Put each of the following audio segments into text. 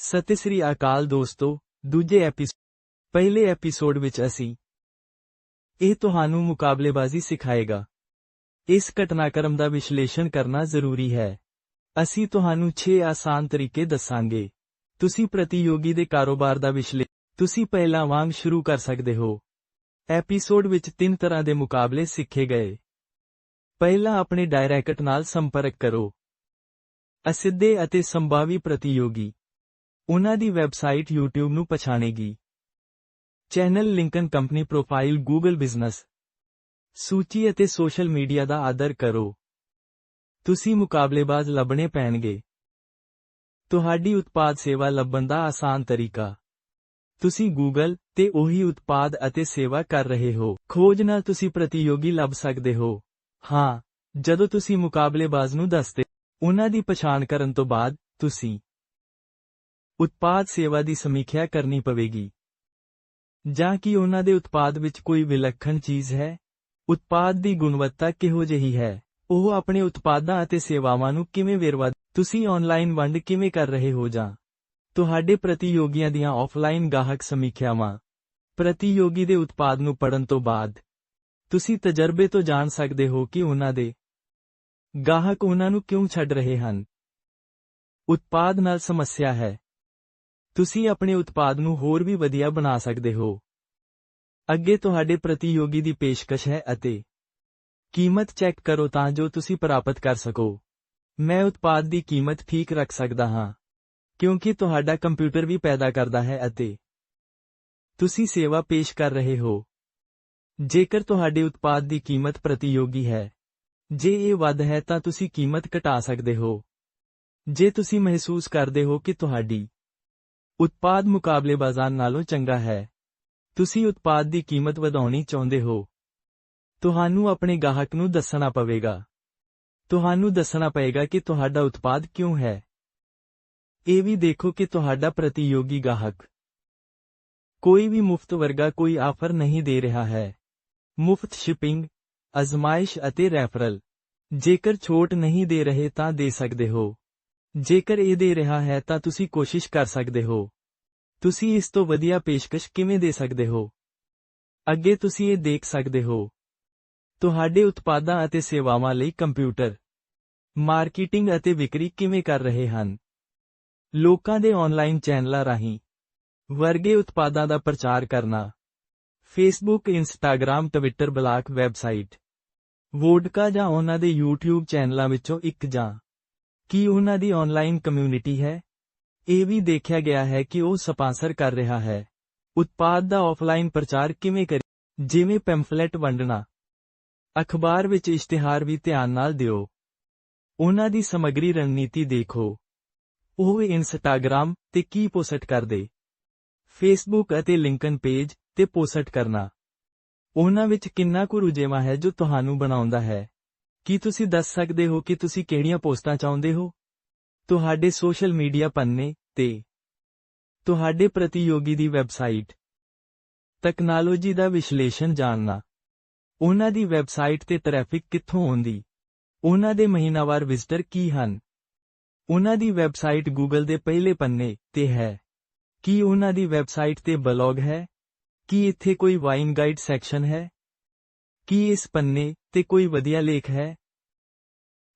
ਸਤਿ ਸ੍ਰੀ ਅਕਾਲ ਦੋਸਤੋ, ਦੂਜੇ ਐਪੀਸੋਡ ਪਹਿਲੇ ਐਪੀਸੋਡ ਵਿੱਚ ਅਸੀਂ ਇਹ ਤੁਹਾਨੂੰ ਮੁਕਾਬਲੇਬਾਜ਼ੀ ਸਿਖਾਏਗਾ। ਇਸ ਘਟਨਾਕ੍ਰਮ ਦਾ ਵਿਸ਼ਲੇਸ਼ਣ ਕਰਨਾ ਜ਼ਰੂਰੀ ਹੈ। ਅਸੀਂ ਤੁਹਾਨੂੰ 6 ਆਸਾਨ ਤਰੀਕੇ ਦੱਸਾਂਗੇ। ਤੁਸੀਂ ਪ੍ਰਤੀਯੋਗੀ ਦੇ ਕਾਰੋਬਾਰ ਦਾ ਵਿਸ਼ਲੇ ਤੁਸੀਂ ਪਹਿਲਾਂ ਵਾਂਗ ਸ਼ੁਰੂ ਕਰ ਸਕਦੇ ਹੋ। ਐਪੀਸੋਡ ਵਿੱਚ ਤਿੰਨ ਤਰ੍ਹਾਂ ਦੇ ਮੁਕਾਬਲੇ ਸਿੱਖੇ ਗਏ। ਪਹਿਲਾ ਆਪਣੇ ਡਾਇਰੈਕਟ ਨਾਲ ਸੰਪਰਕ ਕਰੋ। ਅਸਿੱਧੇ ਅਤੇ ਸੰਭਾਵੀ ਪ੍ਰਤੀਯੋਗੀ। ਉਹਨਾਂ ਦੀ ਵੈਬਸਾਈਟ YouTube ਨੂੰ ਪਛਾਣੇਗੀ। Channel LinkedIn company profile Google business ਸੂਚੀ ਅਤੇ ਸੋਸ਼ਲ ਮੀਡੀਆ ਦਾ ਆਦਰ ਕਰੋ। ਤੁਸੀਂ ਮੁਕਾਬਲੇਬਾਜ਼ ਲੱਭਣੇ ਪੈਣਗੇ। ਤੁਹਾਡੀ ਉਤਪਾਦ ਸੇਵਾ ਲੱਭਣ ਦਾ ਆਸਾਨ ਤਰੀਕਾ। ਤੁਸੀਂ Google ਤੇ ਉਹੀ ਉਤਪਾਦ ਅਤੇ ਸੇਵਾ ਕਰ ਰਹੇ ਹੋ। ਖੋਜ ਨਾਲ ਤੁਸੀਂ ਪ੍ਰਤੀਯੋਗੀ ਲੱਭ ਸਕਦੇ ਹੋ। ਹਾਂ, ਜਦੋਂ ਤੁਸੀਂ ਮੁਕਾਬਲੇਬਾਜ਼ ਨੂੰ ਦੱਸਦੇ, ਉਹਨਾਂ ਦੀ ਪਛਾਣ ਕਰਨ ਤੋਂ ਬਾਅਦ, ਤੁਸੀਂ ਉਤਪਾਦ ਸੇਵਾ ਦੀ ਸਮੀਖਿਆ ਕਰਨੀ ਪਵੇਗੀ। ਜਾਂ ਕਿ ਉਹਨਾਂ ਦੇ ਉਤਪਾਦ ਵਿੱਚ ਕੋਈ ਵਿਲੱਖਣ ਚੀਜ਼ ਹੈ? ਉਤਪਾਦ ਦੀ ਗੁਣਵੱਤਾ ਕਿਹੋ ਜਿਹੀ ਹੈ? ਉਹ ਆਪਣੇ ਉਤਪਾਦਾਂ ਅਤੇ ਸੇਵਾਵਾਂ ਨੂੰ ਕਿਵੇਂ ਵੇਰਵਾ ਤੁਸੀਂ ਆਨਲਾਈਨ ਵੰਡ ਕਿਵੇਂ ਕਰ ਰਹੇ ਹੋ ਜਾਂ ਤੁਹਾਡੇ ਪ੍ਰਤੀਯੋਗੀਆਂ ਦੀਆਂ ਆਫਲਾਈਨ ਗਾਹਕ ਸਮੀਖਿਆਵਾਂ? ਪ੍ਰਤੀਯੋਗੀ ਦੇ ਉਤਪਾਦ ਨੂੰ ਪੜਨ ਤੋਂ ਬਾਅਦ, ਤੁਸੀਂ ਤਜਰਬੇ ਤੋਂ ਜਾਣ ਸਕਦੇ ਹੋ ਕਿ ਉਹਨਾਂ ਦੇ ਗਾਹਕ ਉਹਨਾਂ ਨੂੰ ਕਿਉਂ ਛੱਡ ਰਹੇ ਹਨ। ਉਤਪਾਦ ਨਾਲ ਸਮੱਸਿਆ ਹੈ। ਤੁਸੀਂ ਆਪਣੇ ਉਤਪਾਦ ਨੂੰ ਹੋਰ ਵੀ ਵਧੀਆ ਬਣਾ ਸਕਦੇ ਹੋ। ਅੱਗੇ ਤੁਹਾਡੇ ਪ੍ਰਤੀਯੋਗੀ ਦੀ ਪੇਸ਼ਕਸ਼ ਹੈ ਅਤੇ ਕੀਮਤ ਚੈੱਕ ਕਰੋ ਤਾਂ ਜੋ ਤੁਸੀਂ ਪ੍ਰਾਪਤ ਕਰ ਸਕੋ। ਮੈਂ ਉਤਪਾਦ ਦੀ ਕੀਮਤ ਠੀਕ ਰੱਖ ਸਕਦਾ ਹਾਂ, ਕਿਉਂਕਿ ਤੁਹਾਡਾ ਕੰਪਿਊਟਰ ਵੀ ਪੈਦਾ ਕਰਦਾ ਹੈ ਅਤੇ ਤੁਸੀਂ ਸੇਵਾ ਪੇਸ਼ ਕਰ ਰਹੇ ਹੋ। ਜੇਕਰ ਤੁਹਾਡੇ ਉਤਪਾਦ ਦੀ ਕੀਮਤ ਪ੍ਰਤੀਯੋਗੀ ਹੈ, ਜੇ ਇਹ ਵੱਧ ਹੈ ਤਾਂ ਤੁਸੀਂ ਕੀਮਤ ਘਟਾ ਸਕਦੇ ਹੋ। ਜੇ ਤੁਸੀਂ ਮਹਿਸੂਸ ਕਰਦੇ ਹੋ ਕਿ ਤੁਹਾਡੀ ਉਤਪਾਦ ਮੁਕਾਬਲੇ ਬਾਜ਼ਾਰ ਨਾਲੋਂ ਚੰਗਾ ਹੈ। ਤੁਸੀਂ ਉਤਪਾਦ ਦੀ ਕੀਮਤ ਵਧਾਉਣੀ ਚਾਹੁੰਦੇ ਹੋ। ਤੁਹਾਨੂੰ ਆਪਣੇ ਗਾਹਕ ਨੂੰ ਦੱਸਣਾ ਪਵੇਗਾ। ਤੁਹਾਨੂੰ ਦੱਸਣਾ ਪਏਗਾ ਕਿ ਤੁਹਾਡਾ ਉਤਪਾਦ ਕਿਉਂ ਹੈ। ਇਹ ਵੀ ਦੇਖੋ ਕਿ ਤੁਹਾਡਾ ਪ੍ਰਤੀਯੋਗੀ ਗਾਹਕ ਕੋਈ ਵੀ ਮੁਫਤ ਵਰਗਾ ਕੋਈ ਆਫਰ ਨਹੀਂ ਦੇ ਰਿਹਾ ਹੈ। ਮੁਫਤ ਸ਼ਿਪਿੰਗ, ਅਜ਼ਮਾਇਸ਼ ਅਤੇ ਰੈਫਰਲ ਜੇਕਰ ਛੋਟ ਨਹੀਂ ਦੇ ਰਹੇ ਤਾਂ ਦੇ ਸਕਦੇ ਹੋ। ਜੇਕਰ ਇਹ ਦੇ ਰਿਹਾ ਹੈ ਤਾਂ ਤੁਸੀਂ ਕੋਸ਼ਿਸ਼ ਕਰ ਸਕਦੇ ਹੋ। ਤੁਸੀਂ ਇਸ ਤੋਂ ਵਧੀਆ ਪੇਸ਼ਕਸ਼ ਕਿਵੇਂ ਦੇ ਸਕਦੇ ਹੋ? ਅੱਗੇ ਤੁਸੀਂ ਇਹ ਦੇਖ ਸਕਦੇ ਹੋ। ਤੁਹਾਡੇ ਉਤਪਾਦਾਂ ਅਤੇ ਸੇਵਾਵਾਂ ਲਈ ਕੰਪਿਊਟਰ, ਮਾਰਕੀਟਿੰਗ ਅਤੇ ਵਿਕਰੀ ਕਿਵੇਂ ਕਰ ਰਹੇ ਹਨ? ਲੋਕਾਂ ਦੇ ਆਨਲਾਈਨ ਚੈਨਲਾਂ ਰਾਹੀਂ ਵਰਗੇ ਉਤਪਾਦਾਂ ਦਾ ਪ੍ਰਚਾਰ ਕਰਨਾ। Facebook Instagram Twitter blog website. Vodka ਜਾਂ ਉਹਨਾਂ ਦੇ YouTube ਚੈਨਲਾਂ ਵਿੱਚੋਂ ਇੱਕ ਜਾਂ। ਕੀ ਉਹਨਾਂ ਦੀ ਆਨਲਾਈਨ ਕਮਿਊਨਿਟੀ ਹੈ? ਇਹ ਵੀ ਦੇਖਿਆ ਗਿਆ ਹੈ ਕਿ ਉਹ ਸਪਾਂਸਰ ਕਰ ਰਿਹਾ ਹੈ। ਉਤਪਾਦ ਦਾ ਆਫਲਾਈਨ ਪ੍ਰਚਾਰ ਕਿਵੇਂ ਕਰੇ? ਜਿਵੇਂ ਪੈਂਫਲੇਟ ਵੰਡਣਾ। ਅਖਬਾਰ ਵਿੱਚ ਇਸ਼ਤਿਹਾਰ ਵੀ ਧਿਆਨ ਨਾਲ ਦਿਓ। ਉਹਨਾਂ ਦੀ ਸਮੱਗਰੀ ਰਣਨੀਤੀ ਦੇਖੋ। ਉਹ ਇੰਸਟਾਗ੍ਰam ਤੇ ਕੀ ਪੋਸਟ ਕਰਦੇ? ਫੇਸਬੁੱਕ ਅਤੇ ਲਿੰਕਨ ਪੇਜ ਤੇ ਪੋਸਟ ਕਰਨਾ। ਉਹਨਾਂ ਵਿੱਚ ਕਿੰਨਾ ਕੁ ਰੁਝੇਵਾਂ ਹੈ ਜੋ ਤੁਹਾਨੂੰ ਬਣਾਉਂਦਾ ਹੈ? ਕੀ ਤੁਸੀਂ ਦੱਸ ਸਕਦੇ ਹੋ ਕਿ ਤੁਸੀਂ ਕਿਹੜੀਆਂ ਪੋਸਟਾਂ ਚਾਹੁੰਦੇ ਹੋ? ਤੁਹਾਡੇ ਸੋਸ਼ਲ ਮੀਡੀਆ ਪੰਨੇ ਤੇ ਤੁਹਾਡੇ ਪ੍ਰਤੀਯੋਗੀ ਦੀ ਵੈਬਸਾਈਟ ਟੈਕਨੋਲੋਜੀ ਦਾ ਵਿਸ਼ਲੇਸ਼ਣ ਜਾਣਨਾ। ਉਹਨਾਂ ਦੀ ਵੈਬਸਾਈਟ ਤੇ ਟ੍ਰੈਫਿਕ ਕਿੱਥੋਂ ਆਉਂਦੀ? ਉਹਨਾਂ ਦੇ ਮਹੀਨਾਵਾਰ ਵਿਜ਼ਟਰ ਕੀ ਹਨ? ਉਹਨਾਂ ਦੀ ਵੈਬਸਾਈਟ ਗੂਗਲ ਦੇ ਪਹਿਲੇ ਪੰਨੇ ਤੇ ਹੈ। ਕੀ ਉਹਨਾਂ ਦੀ ਵੈਬਸਾਈਟ ਤੇ ਬਲੌਗ ਹੈ? ਕੀ ਇੱਥੇ ਕੋਈ ਵਾਈਨ ਗਾਈਡ ਸੈਕਸ਼ਨ ਹੈ? ਕੀ ਇਸ ਪੰਨੇ ਤੇ ਕੋਈ ਵਧੀਆ ਲੇਖ ਹੈ?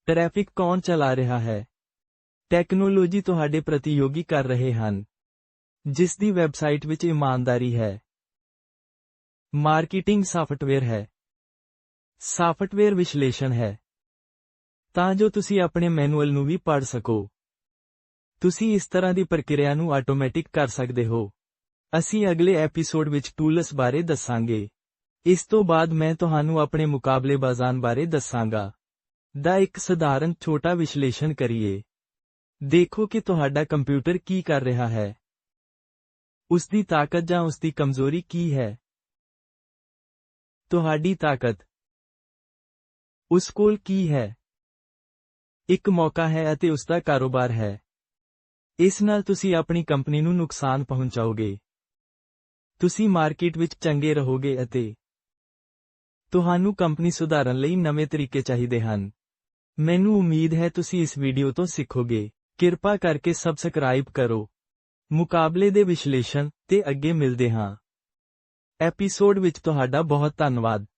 ਟ੍ਰੈਫਿਕ ਕੌਣ ਚਲਾ ਰਿਹਾ ਹੈ? ਟੈਕਨੋਲੋਜੀ ਤੁਹਾਡੇ ਪ੍ਰਤੀਯੋਗੀ ਕਰ ਰਹੇ ਹਨ। ਜਿਸ ਦੀ ਵੈਬਸਾਈਟ ਵਿੱਚ ਇਮਾਨਦਾਰੀ ਹੈ। ਮਾਰਕੀਟਿੰਗ ਸਾਫਟਵੇਅਰ ਹੈ। ਸਾਫਟਵੇਅਰ ਵਿਸ਼ਲੇਸ਼ਣ ਹੈ। ਤਾਂ ਜੋ ਤੁਸੀਂ ਆਪਣੇ ਮੈਨੂਅਲ ਨੂੰ ਵੀ ਪੜ੍ਹ ਸਕੋ। ਤੁਸੀਂ ਇਸ ਤਰ੍ਹਾਂ ਦੀ ਪ੍ਰਕਿਰਿਆ ਨੂੰ ਆਟੋਮੈਟਿਕ ਕਰ ਸਕਦੇ ਹੋ। ਅਸੀਂ ਅਗਲੇ ਐਪੀਸੋਡ ਵਿੱਚ ਟੂਲਸ ਬਾਰੇ ਦੱਸਾਂਗੇ। ਇਸ ਤੋਂ ਬਾਅਦ ਮੈਂ ਤੁਹਾਨੂੰ ਆਪਣੇ ਮੁਕਾਬਲੇਬਾਜ਼ਾਂ ਬਾਰੇ ਦੱਸਾਂਗਾ। ਦਾ ਇੱਕ ਸਧਾਰਨ ਛੋਟਾ ਵਿਸ਼ਲੇਸ਼ਣ ਕਰੀਏ। ਦੇਖੋ ਕਿ ਤੁਹਾਡਾ ਕੰਪਿਊਟਰ ਕੀ ਕਰ ਰਿਹਾ ਹੈ ਉਸ ਦੀ ਤਾਕਤ ਜਾਂ ਉਸ ਦੀ ਕਮਜ਼ੋਰੀ ਕੀ ਹੈ ਤੁਹਾਡੀ ਤਾਕਤ ਉਸ ਕੋਲ ਕੀ ਹੈ ਇੱਕ ਮੌਕਾ ਹੈ ਅਤੇ ਉਸ ਦਾ ਕਾਰੋਬਾਰ ਹੈ ਇਸ ਨਾਲ ਤੁਸੀਂ ਆਪਣੀ ਕੰਪਨੀ ਨੂੰ ਨੁਕਸਾਨ ਪਹੁੰਚਾਓਗੇ ਤੁਸੀਂ ਮਾਰਕੀਟ ਵਿੱਚ ਚੰਗੇ ਰਹੋਗੇ ਅਤੇ ਤੁਹਾਨੂੰ ਕੰਪਨੀ ਸੁਧਾਰਨ ਲਈ ਨਵੇਂ ਤਰੀਕੇ ਚਾਹੀਦੇ ਹਨ ਮੈਨੂੰ ਉਮੀਦ ਹੈ ਤੁਸੀਂ ਇਸ ਵੀਡੀਓ ਤੋਂ ਸਿੱਖੋਗੇ ਕਿਰਪਾ ਕਰਕੇ ਸਬਸਕ੍ਰਾਈਬ ਕਰੋ। ਮੁਕਾਬਲੇ ਦੇ ਵਿਸ਼ਲੇਸ਼ਣ ਤੇ ਅੱਗੇ ਮਿਲਦੇ ਹਾਂ। ਐਪੀਸੋਡ ਵਿੱਚ ਤੁਹਾਡਾ ਬਹੁਤ ਧੰਨਵਾਦ।